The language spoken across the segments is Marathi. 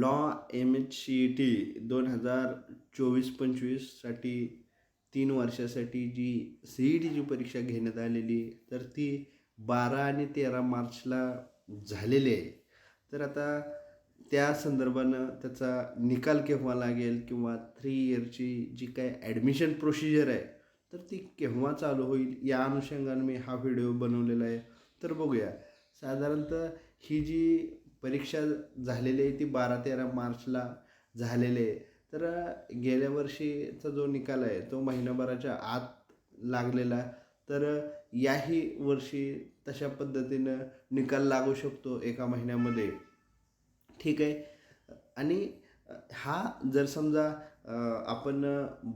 Law M H C E T दोन हजार चोवीस पंचवीससाठी तीन वर्षासाठी जी सी ई टीची परीक्षा घेण्यात आलेली तर ती बारा आणि तेरा मार्चला झालेली आहे. तर आता त्या संदर्भानं त्याचा निकाल केव्हा लागेल किंवा थ्री इयरची जी काय ॲडमिशन प्रोसिजर आहे तर ती केव्हा चालू होईल या अनुषंगानं मी हा व्हिडिओ बनवलेला आहे. तर बघूया. साधारणतः ही जी परीक्षा झालेली आहे ती बारा तेरा मार्चला झालेले आहे. तर गेल्या वर्षीचा जो निकाल आहे तो महिनाभराच्या आत लागलेला. तर याही वर्षी तशा पद्धतीनं निकाल लागू शकतो एका महिन्यामध्ये. ठीक आहे? आणि हा जर समजा आपण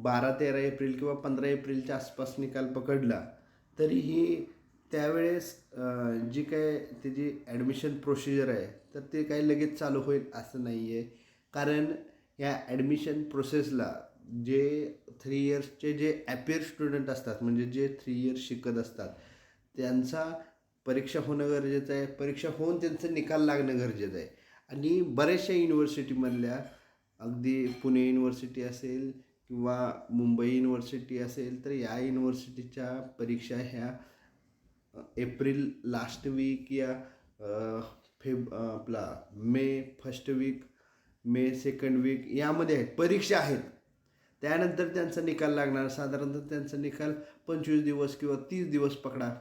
बारा तेरा एप्रिल किंवा पंधरा एप्रिलच्या आसपास निकाल पकडला तरीही त्यावेळेस जी काय त्याची ॲडमिशन प्रोसिजर आहे तर ते काही लगेच चालू होईल असं नाही आहे कारण या ॲडमिशन प्रोसेसला जे थ्री इयर्सचे जे ॲपियर स्टुडंट असतात म्हणजे जे थ्री इयर्स शिकत असतात त्यांचा परीक्षा होणं गरजेचं आहे. परीक्षा होऊन त्यांचं निकाल लागणं गरजेचं आहे. आणि बऱ्याचशा युनिव्हर्सिटीमधल्या अगदी पुणे युनिव्हर्सिटी असेल किंवा मुंबई युनिव्हर्सिटी असेल तर या युनिव्हर्सिटीच्या परीक्षा ह्या एप्रिल लास्ट वीक या फेब आपला May first week May second week यामध्ये आहेत. परीक्षा आहेत. त्यानंतर त्यांचा निकाल लागणार. साधारणतः त्यांचा निकाल पंचवीस दिवस किंवा तीस दिवस पकडा.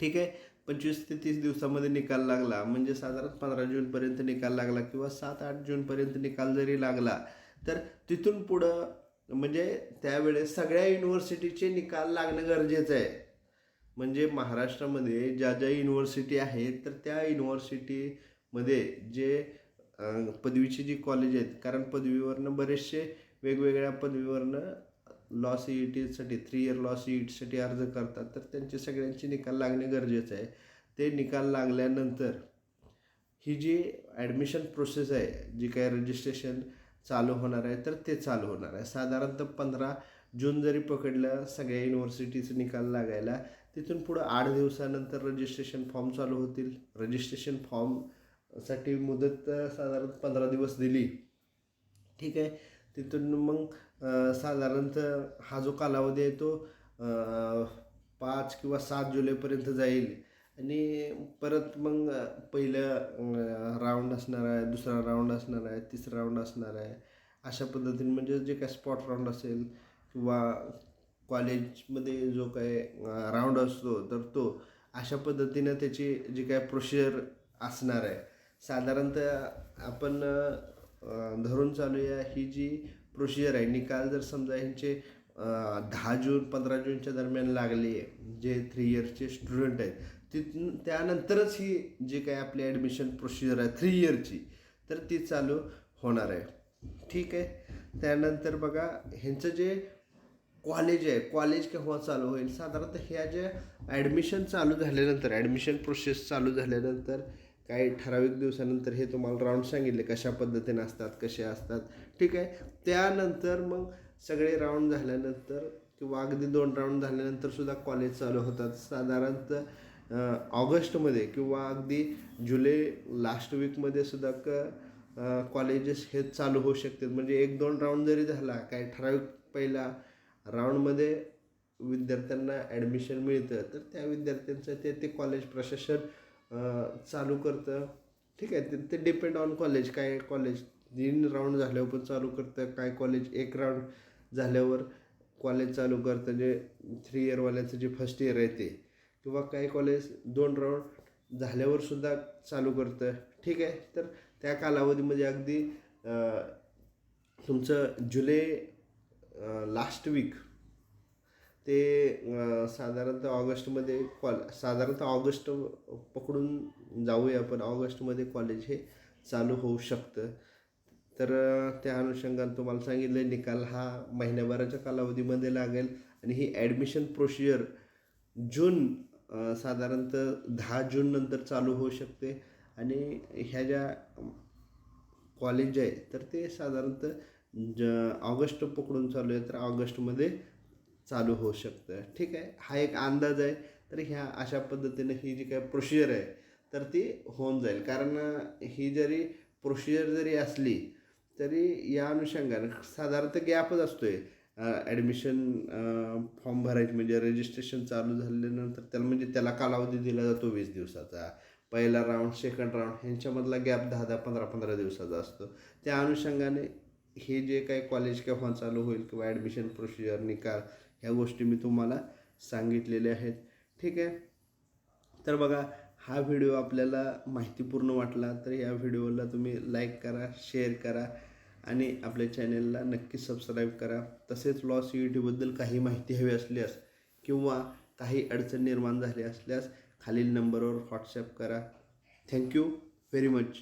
ठीक आहे? पंचवीस ते तीस दिवसामध्ये निकाल लागला. म्हणजे साधारण पंधरा जूनपर्यंत निकाल लागला किंवा सात आठ जूनपर्यंत निकाल जरी लागला तर तिथून पुढं म्हणजे त्यावेळेस सगळ्या युनिव्हर्सिटीचे निकाल लागणं गरजेचं आहे. म्हणजे महाराष्ट्रामध्ये ज्या ज्या युनिव्हर्सिटी आहेत तर त्या युनिव्हर्सिटीमध्ये जे पदवीची जी कॉलेज आहेत कारण पदवीवरनं बरेचसे वेगवेगळ्या पदवीवरनं लॉ सी ई टीसाठी three year law C E टीसाठी अर्ज करतात. तर त्यांचे सगळ्यांचे निकाल लागणे गरजेचं आहे. ते निकाल लागल्यानंतर ही जी ॲडमिशन प्रोसेस आहे जी काय रजिस्ट्रेशन चालू होणार आहे तर ते चालू होणार आहे. साधारणतः पंधरा जून जरी पकडलं सगळ्या युनिव्हर्सिटीचं निकाल लागायला तिथून पुढं आठ दिवसानंतर रजिस्ट्रेशन फॉर्म चालू होतील. रजिस्ट्रेशन फॉर्मसाठी मुदत साधारण पंधरा दिवस दिली. ठीक आहे? तिथून मग साधारणतः हा जो कालावधी आहे तो पाच किंवा सात जुलैपर्यंत जाईल. आणि परत मग पहिलं राऊंड असणार आहे दुसरा राऊंड असणार आहे तिसरा राऊंड असणार आहे. अशा पद्धतीने म्हणजे जे काय स्पॉट राऊंड असेल किंवा कॉलेजमध्ये जो काय राऊंड असतो तर तो अशा पद्धतीनं त्याची जी काय प्रोसिजर असणार आहे. साधारणतः आपण धरून चालूया ही जी प्रोसिजर आहे. निकाल जर समजा ह्यांचे दहा जून पंधरा जूनच्या दरम्यान लागले जे थ्री इयरचे स्टुडंट आहेत तिथून त्यानंतरच ही जी काय आपली ॲडमिशन प्रोसिजर आहे थ्री इयरची तर ती चालू होणार आहे. ठीक आहे? त्यानंतर बघा ह्यांचं जे कॉलेज आहे कॉलेज केव्हा चालू होईल? साधारणतः ह्या ज्या ॲडमिशन चालू झाल्यानंतर ॲडमिशन प्रोसेस चालू झाल्यानंतर काही ठराविक दिवसानंतर हे तुम्हाला राऊंड सांगितले कशा पद्धतीने असतात कसे असतात. ठीक आहे? त्यानंतर मग सगळे राऊंड झाल्यानंतर किंवा अगदी दोन राऊंड झाल्यानंतर सुद्धा कॉलेज चालू होतात. साधारणतः ऑगस्टमध्ये किंवा अगदी जुलै लास्ट वीकमध्ये सुद्धा क कॉलेजेस हे चालू होऊ शकतात. म्हणजे एक दोन राऊंड जरी झाला काही ठराविक पहिला राऊंडमध्ये विद्यार्थ्यांना ॲडमिशन मिळतं तर त्या विद्यार्थ्यांचं ते ते कॉलेज प्रशासन चालू करतं. ठीक आहे ते ते डिपेंड ऑन कॉलेज काय कॉलेज तीन राऊंड झाल्यावर पण चालू करतं काय कॉलेज एक राऊंड झाल्यावर कॉलेज चालू करतं जे थ्री इयरवाल्याचं जे फर्स्ट इयर आहे ते. किंवा काही कॉलेज दोन राऊंड झाल्यावर सुद्धा चालू करतं. ठीक आहे तर त्या कालावधीमध्ये अगदी तुमचं जुलै लास्ट वीक ते साधारणतः ऑगस्टमध्ये कॉल साधारणतः ऑगस्ट पकडून जाऊया आपण ऑगस्टमध्ये कॉलेज हे चालू होऊ शकतं. तर त्या अनुषंगाने तुम्हाला सांगितलं निकाल हा महिन्याभराच्या कालावधीमध्ये लागेल आणि ही ॲडमिशन प्रोसिजर जून साधारणतः दहा जूननंतर चालू होऊ शकते. आणि ह्या ज्या कॉलेज आहे तर ते साधारणतः ज ऑगस्ट पकडून चालू आहे तर ऑगस्टमध्ये चालू होऊ शकतं. ठीक आहे? हा एक अंदाज आहे. तर ह्या अशा पद्धतीनं ही जी काय प्रोसिजर आहे तर ती होऊन जाईल. कारण ही जरी प्रोसिजर जरी असली तरी या अनुषंगानं साधारणतः गॅपच असतो आहे ॲडमिशन फॉर्म भरायचे म्हणजे रजिस्ट्रेशन चालू झाल्यानंतर त्याला म्हणजे त्याला कालावधी दिला जातो वीस दिवसाचा. पहिला राऊंड सेकंड राऊंड ह्यांच्यामधला गॅप दहा दहा पंधरा पंधरा दिवसाचा असतो. त्या अनुषंगाने हे जे काही कॉलेज केव्हा चालू होईल किंवा ॲडमिशन प्रोसिजर निकाल ह्या गोष्टी मी तुम्हाला सांगितलेल्या आहेत. ठीक आहे? तर बघा हा व्हिडिओ आपल्याला माहितीपूर्ण वाटला तर या व्हिडिओला तुम्ही लाईक करा शेअर करा आणि आपल्या चॅनेलला नक्की सबस्क्राईब करा. तसेच लॉ सी ई टीबद्दल काही माहिती हवी असल्यास किंवा काही अडचण निर्माण झाली असल्यास खालील नंबरवर व्हॉट्सॲप करा. Thank you very much